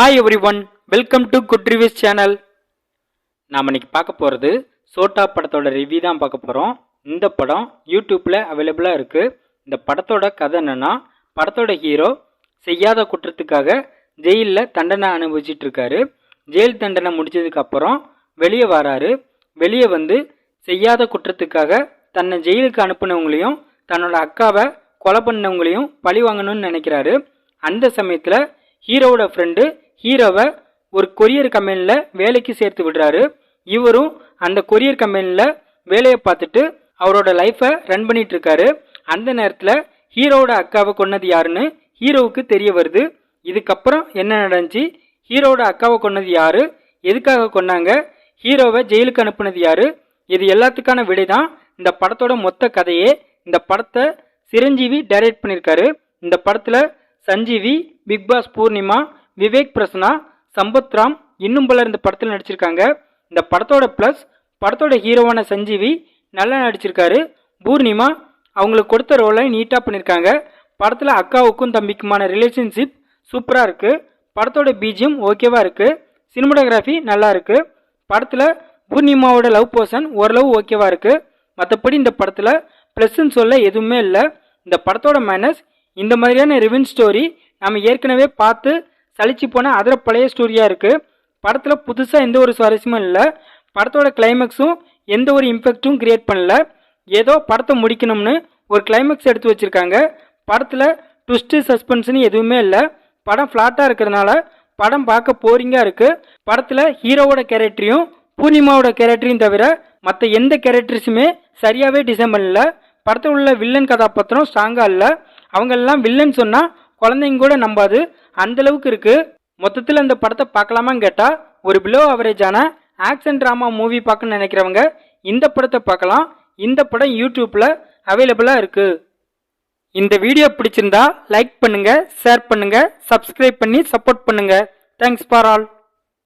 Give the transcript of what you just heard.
Hi everyone welcome to good reviews channel நாம் இன்னைக்கு பார்க்க போகிறது சோட்டா படத்தோட ரிவ்யூ தான் பார்க்க போகிறோம் இந்த படம் யூடியூப்பில் அவைலபிளாக இருக்குது இந்த படத்தோட கதை என்னென்னா படத்தோட ஹீரோ செய்யாத குற்றத்துக்காக ஜெயிலில் தண்டனை அனுபவிச்சிட்டு இருக்காரு. ஜெயில் தண்டனை முடிச்சதுக்கப்புறம் வெளியே வராரு. வெளியே வந்து செய்யாத குற்றத்துக்காக தன்னை ஜெயிலுக்கு அனுப்புனவங்களையும் தன்னோட அக்காவை கொலை பண்ணவங்களையும் பழி வாங்கணும்னு நினைக்கிறாரு. அந்த சமயத்தில் ஹீரோவோட ஃப்ரெண்டு ஹீரோவை ஒரு கொரியர் கம்பெனியில் வேலைக்கு சேர்த்து விடுறாரு. இவரும் அந்த கொரியர் கம்பெனியில் வேலையை பார்த்துட்டு அவரோட லைஃப்பை ரன் பண்ணிட்டு இருக்காரு அந்த நேரத்தில் ஹீரோவோட அக்காவை கொன்னது யாருன்னு ஹீரோவுக்கு தெரிய வருது. இதுக்கப்புறம் என்ன நடந்துச்சு? ஹீரோவோட அக்காவை கொன்னது யாரு? எதுக்காக கொன்னாங்க? ஹீரோவை ஜெயிலுக்கு அனுப்புனது யாரு? இது எல்லாத்துக்கான விடை தான் இந்த படத்தோட மொத்த கதையே. இந்த படத்தை சிரஞ்சீவி டைரக்ட் பண்ணியிருக்காரு இந்த படத்தில் சஞ்சீவி பிக் பாஸ் பூர்ணிமா விவேக் பிரசன்னா சம்பத் ராம் இன்னும் பலர் இந்த படத்தில் நடிச்சிருக்காங்க. இந்த படத்தோட ப்ளஸ் படத்தோட ஹீரோவான சஞ்சீவி நல்லா நடிச்சிருக்காரு. பூர்ணிமா அவங்களுக்கு கொடுத்த ரோலை நீட்டாக பண்ணியிருக்காங்க படத்தில் அக்காவுக்கும் தம்பிக்குமான ரிலேஷன்ஷிப் சூப்பராக இருக்குது படத்தோட பீஜியம் ஓகேவாக இருக்குது சினிமோட்டோகிராஃபி நல்லா இருக்குது படத்தில் பூர்ணிமாவோட லவ் போர்ஷன் ஓரளவு ஓகேவாக இருக்குது மற்றபடி இந்த படத்தில் ப்ளஸ்ன்னு சொல்ல எதுவுமே இல்லை. இந்த படத்தோட மைனஸ் இந்த மாதிரியான ரிவின் ஸ்டோரி நம்ம ஏற்கனவே பார்த்து சளிச்சு போன அதில் பழைய ஸ்டோரியாக இருக்குது படத்தில் புதுசாக எந்த ஒரு சுவாரஸ்யமும் இல்லை. படத்தோட கிளைமேக்ஸும் எந்த ஒரு இம்பேக்ட்டும் கிரியேட் பண்ணல. ஏதோ படத்தை முடிக்கணும்னு ஒரு கிளைமேக்ஸ் எடுத்து வச்சுருக்காங்க. படத்தில் ட்விஸ்ட்டு சஸ்பென்ஸ்னு எதுவுமே இல்லை. படம் ஃப்ளாட்டாக இருக்கிறதுனால படம் பார்க்க போரிங்காக இருக்குது படத்தில் ஹீரோவோட கேரக்டரையும் பூர்ணிமாவோட கேரக்டரையும் தவிர மற்ற எந்த கேரக்டர்ஸுமே சரியாகவே டிசைன் பண்ணல படத்தில் உள்ள வில்லன் கதாபாத்திரம் ஸ்ட்ராங்காக இல்லை. அவங்கெல்லாம் வில்லன் சொன்னால் குழந்தைங்க கூட நம்பாது. அந்த அளவுக்கு இருக்குது மொத்தத்தில் இந்த படத்தை பார்க்கலாமான்னு கேட்டால் ஒரு பிலோ அவரேஜான ஆக்ஷன் ட்ராமா மூவி பார்க்கணும்னு நினைக்கிறவங்க இந்த படத்தை பார்க்கலாம். இந்த படம் யூடியூப்பில் அவைலபிளாக இருக்குது இந்த வீடியோ பிடிச்சிருந்தா லைக் பண்ணுங்கள் ஷேர் பண்ணுங்கள் சப்ஸ்கிரைப் பண்ணி சப்போர்ட் பண்ணுங்கள் தேங்க்ஸ் ஃபார் ஆல்